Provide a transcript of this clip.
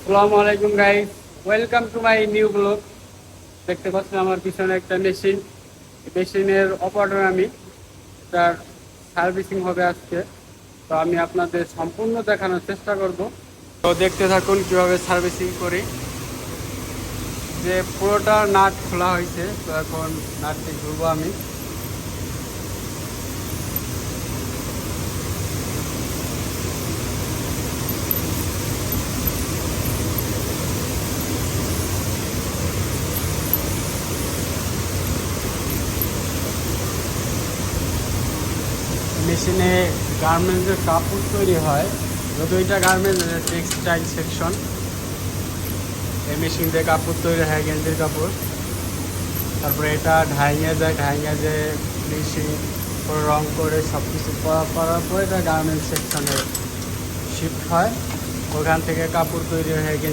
আসসালামু আলাইকুম guys welcome to my new vlog দেখতে পাচ্ছেন আমার পিছনে একটা মেশিন মেশিনের অপারেটর আমি। তার সার্ভিসিং হবে আজকে। তো আমি আপনাদের সম্পূর্ণ দেখানোর চেষ্টা করব। তো দেখতে থাকুন কীভাবে সার্ভিসিং করি। যে পুরোটা নাট খোলা হয়েছে, তো এখন নাটটি খুলবো আমি। মেশিনে গার্মেন্টসের কাপড় তৈরি হয়। তো দুইটা গার্মেন্টস টেক্সটাইল সেকশন এই মেশিন দিয়ে কাপড় তৈরি হয়, গেঞ্জির কাপড়। তারপরে এটা ঢাইঙে যায়, ঢাইঙে যে করে রং করে সব কিছু করা করার পরে এটা গার্মেন্টস সেকশনে শিফট হয়। ওখান থেকে কাপড় তৈরি হয়ে, গেঞ্জি